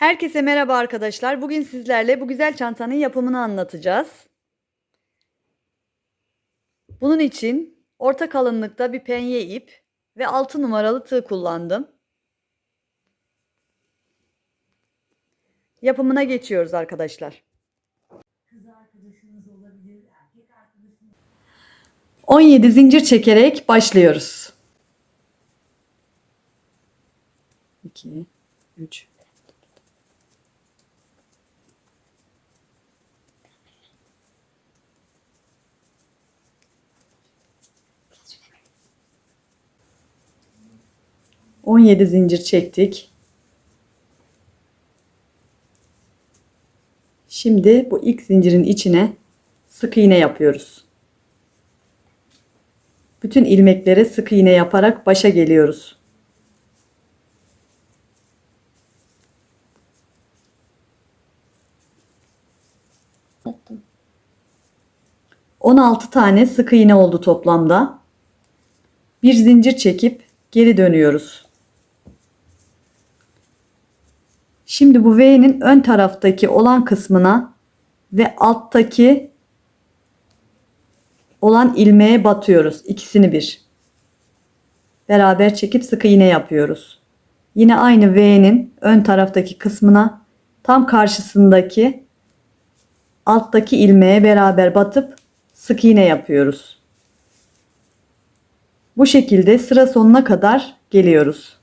Herkese merhaba arkadaşlar. Bugün sizlerle bu güzel çantanın yapımını anlatacağız. Bunun için orta kalınlıkta bir penye ip ve 6 numaralı tığ kullandım. Yapımına geçiyoruz arkadaşlar. 17 zincir çekerek başlıyoruz. 2 3 17 zincir çektik. Şimdi bu ilk zincirin içine sık iğne yapıyoruz. Bütün ilmekleri sık iğne yaparak başa geliyoruz. Battım. 16 tane sık iğne oldu toplamda. Bir zincir çekip geri dönüyoruz. Şimdi bu V'nin ön taraftaki olan kısmına ve alttaki olan ilmeğe batıyoruz. İkisini bir. Beraber çekip sık iğne yapıyoruz. Yine aynı V'nin ön taraftaki kısmına tam karşısındaki alttaki ilmeğe beraber batıp sık iğne yapıyoruz. Bu şekilde sıra sonuna kadar geliyoruz.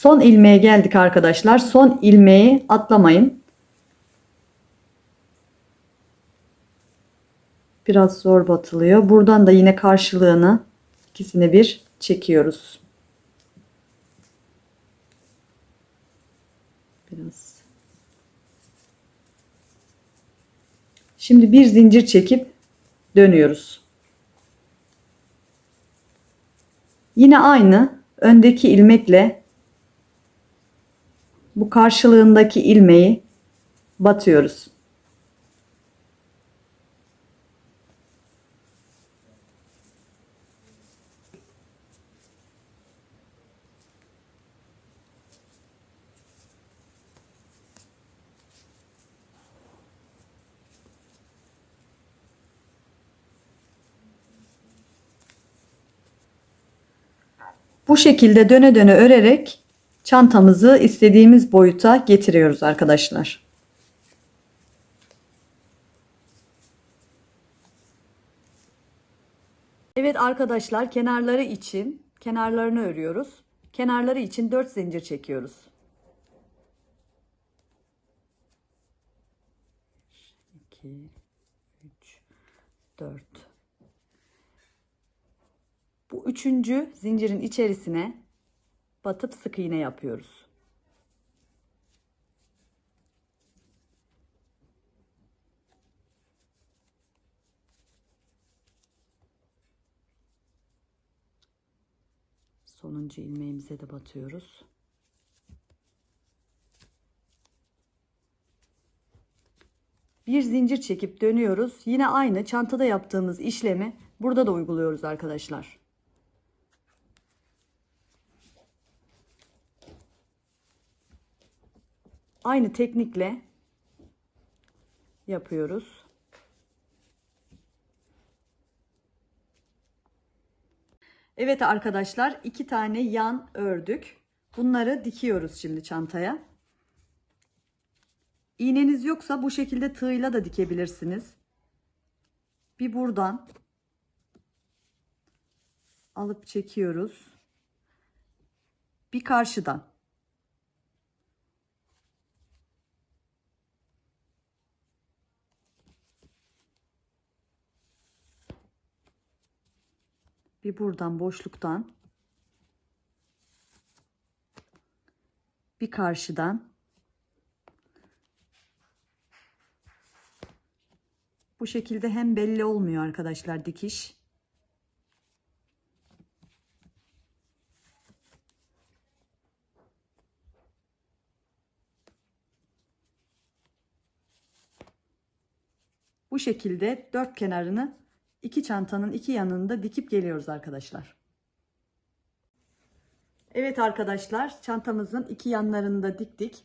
Son ilmeğe geldik arkadaşlar. Son ilmeği atlamayın. Biraz zor batılıyor. Buradan da yine karşılığını ikisini bir çekiyoruz. Biraz. Şimdi bir zincir çekip dönüyoruz. Yine aynı öndeki ilmekle bu karşılığındaki ilmeği batıyoruz. Bu şekilde döne döne örerek çantamızı istediğimiz boyuta getiriyoruz arkadaşlar. Evet arkadaşlar kenarları için kenarlarını örüyoruz. Kenarları için 4 zincir çekiyoruz. 2 3 4 Bu üçüncü zincirin içerisine batıp sık iğne yapıyoruz. Sonuncu ilmeğimize de batıyoruz. Bir zincir çekip dönüyoruz. Yine aynı çantada yaptığımız işlemi burada da uyguluyoruz arkadaşlar. Aynı teknikle yapıyoruz. Evet arkadaşlar iki tane yan ördük. Bunları dikiyoruz şimdi çantaya. İğneniz yoksa bu şekilde tığla da dikebilirsiniz. Bir buradan alıp çekiyoruz. Bir karşıdan. Bir buradan boşluktan. Bir karşıdan. Bu şekilde hem belli olmuyor arkadaşlar dikiş. Bu şekilde dört kenarını iki çantanın iki yanını da dikip geliyoruz arkadaşlar. Evet arkadaşlar çantamızın iki yanlarını da diktik.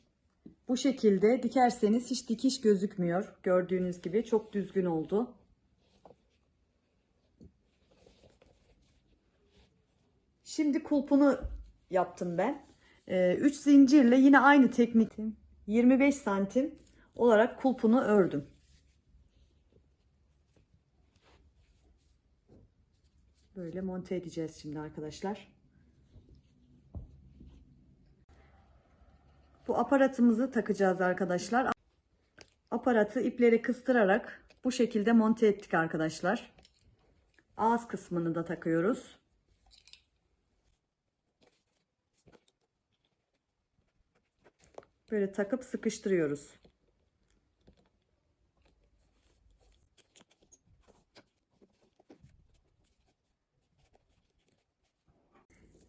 Bu şekilde dikerseniz hiç dikiş gözükmüyor. Gördüğünüz gibi çok düzgün oldu. Şimdi kulpunu yaptım ben. 3 zincirle yine aynı teknik 25 santim olarak kulpunu ördüm. Böyle monte edeceğiz şimdi arkadaşlar. Bu aparatımızı takacağız arkadaşlar. Aparatı ipleri kıstırarak bu şekilde monte ettik arkadaşlar. Ağız kısmını da takıyoruz. Böyle takıp sıkıştırıyoruz.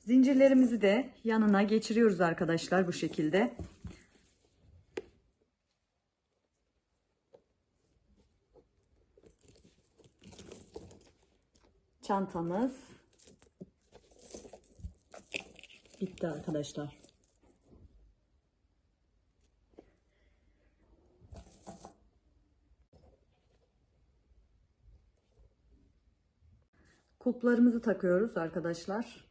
Zincirlerimizi de yanına geçiriyoruz arkadaşlar bu şekilde. Çantamız bitti arkadaşlar. Kulplarımızı takıyoruz arkadaşlar.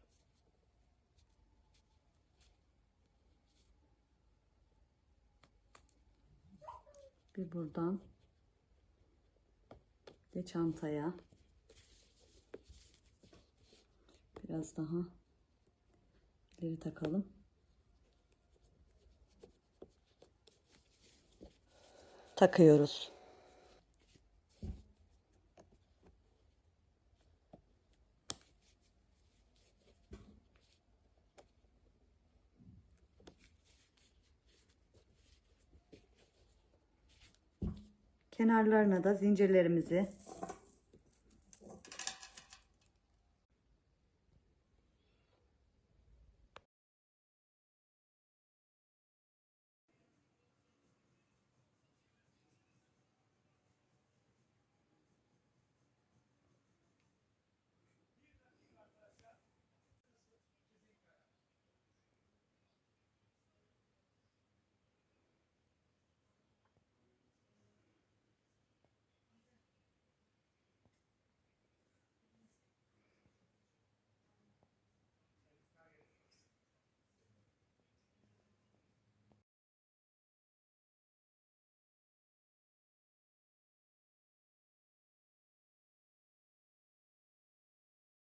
Bir buradan ve çantaya biraz daha ileri takalım. Takıyoruz. Kenarlarına da zincirlerimizi